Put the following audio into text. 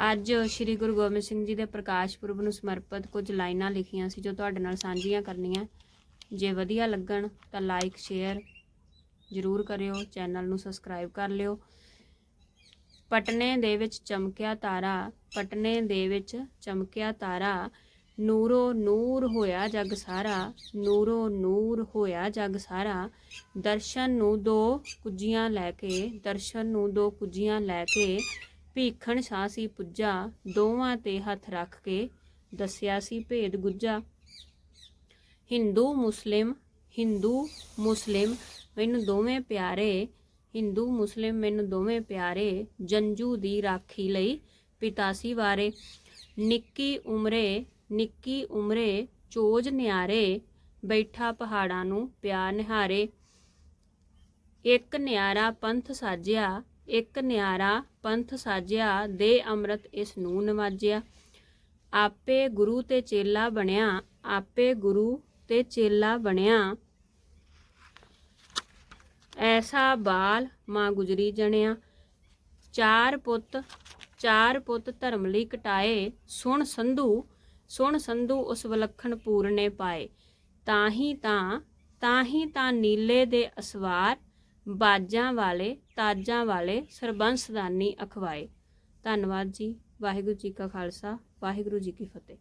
ਅੱਜ ਸ੍ਰੀ ਗੁਰੂ ਗੋਬਿੰਦ ਸਿੰਘ ਜੀ ਦੇ ਪ੍ਰਕਾਸ਼ ਪੁਰਬ ਨੂੰ ਸਮਰਪਿਤ ਕੁਝ ਲਾਈਨਾਂ ਲਿਖੀਆਂ ਸੀ ਜੋ ਤੁਹਾਡੇ ਨਾਲ ਸਾਂਝੀਆਂ ਕਰਨੀਆਂ। ਜੇ ਵਧੀਆ ਲੱਗਣ ਤਾਂ ਲਾਈਕ ਸ਼ੇਅਰ ਜ਼ਰੂਰ ਕਰਿਓ ਚੈਨਲ ਨੂੰ ਸਬਸਕ੍ਰਾਈਬ ਕਰ ਲਿਓ। ਪਟਨੇ ਦੇ ਵਿੱਚ ਚਮਕਿਆ ਤਾਰਾ, ਪਟਨੇ ਦੇ ਵਿੱਚ ਚਮਕਿਆ ਤਾਰਾ, ਨੂਰੋ ਨੂਰ ਹੋਇਆ ਜਗ ਸਾਰਾ, ਨੂਰੋ ਨੂਰ ਹੋਇਆ ਜਗ ਸਾਰਾ। ਦਰਸ਼ਨ ਨੂੰ ਦੋ ਕੁੱਜੀਆਂ ਲੈ ਕੇ, ਦਰਸ਼ਨ ਨੂੰ ਦੋ ਕੁੱਜੀਆਂ ਲੈ ਕੇ ਭੀਖਣ ਸ਼ਾਹ ਸੀ ਪੁੱਜਾ, ਦੋਵਾਂ ਤੇ ਹੱਥ ਰੱਖ ਕੇ ਦੱਸਿਆ ਸੀ ਭੇਦ ਗੁੱਜਾ। ਹਿੰਦੂ ਮੁਸਲਿਮ ਹਿੰਦੂ ਮੁਸਲਿਮ, ਮੈਨੂੰ ਦੋਵੇਂ ਪਿਆਰੇ, ਹਿੰਦੂ ਮੁਸਲਿਮ ਮੈਨੂੰ ਦੋਵੇਂ ਪਿਆਰੇ, ਜੰਜੂ ਦੀ ਰਾਖੀ ਲਈ ਪਿਤਾਸੀ ਵਾਰੇ, ਨਿੱਕੀ ਉਮਰੇ ਨਿੱਕੀ ਉਮਰੇ, ਚੋਜ ਨਿਆਰੇ, ਬੈਠਾ ਪਹਾੜਾਂ ਨੂੰ ਪਿਆ ਨਿਹਾਰੇ। ਇੱਕ ਨਿਆਰਾ ਪੰਥ ਸਾਜਿਆ ਇੱਕ ਨਿਆਰਾ ਪੰਥ ਸਾਜਿਆ ਦੇ ਅੰਮ੍ਰਿਤ ਇਸ ਨੂੰ ਨਵਾਜਿਆ। ਆਪੇ ਗੁਰੂ ਤੇ ਚੇਲਾ ਬਣਿਆ, ਆਪੇ ਗੁਰੂ ਤੇ ਚੇਲਾ ਬਣਿਆ। ਐਸਾ ਬਾਲ ਮਾਂ ਗੁਜਰੀ ਜਣਿਆ। ਚਾਰ ਪੁੱਤ ਚਾਰ ਪੁੱਤ ਧਰਮ ਲਈ ਕਟਾਏ। ਸੁਣ ਸੰਧੂ ਸੁਣ ਸੰਧੂ ਉਸ ਵਿਲੱਖਣ ਪੂਰਨੇ ਪਾਏ। ਤਾਂ ਹੀ ਤਾਂ ਤਾਂ ਹੀ ਤਾਂ ਨੀਲੇ ਦੇ ਅਸਵਾਰ ਬਾਜਾਂ ਵਾਲੇ, ਤਾਜਾਂ ਵਾਲੇ ਸਰਬੰਸਦਾਨੀ ਅਖਵਾਏ। ਧੰਨਵਾਦ ਜੀ। ਵਾਹਿਗੁਰੂ ਜੀ ਕਾ ਖਾਲਸਾ, ਵਾਹਿਗੁਰੂ ਜੀ ਕੀ ਫਤਿਹ।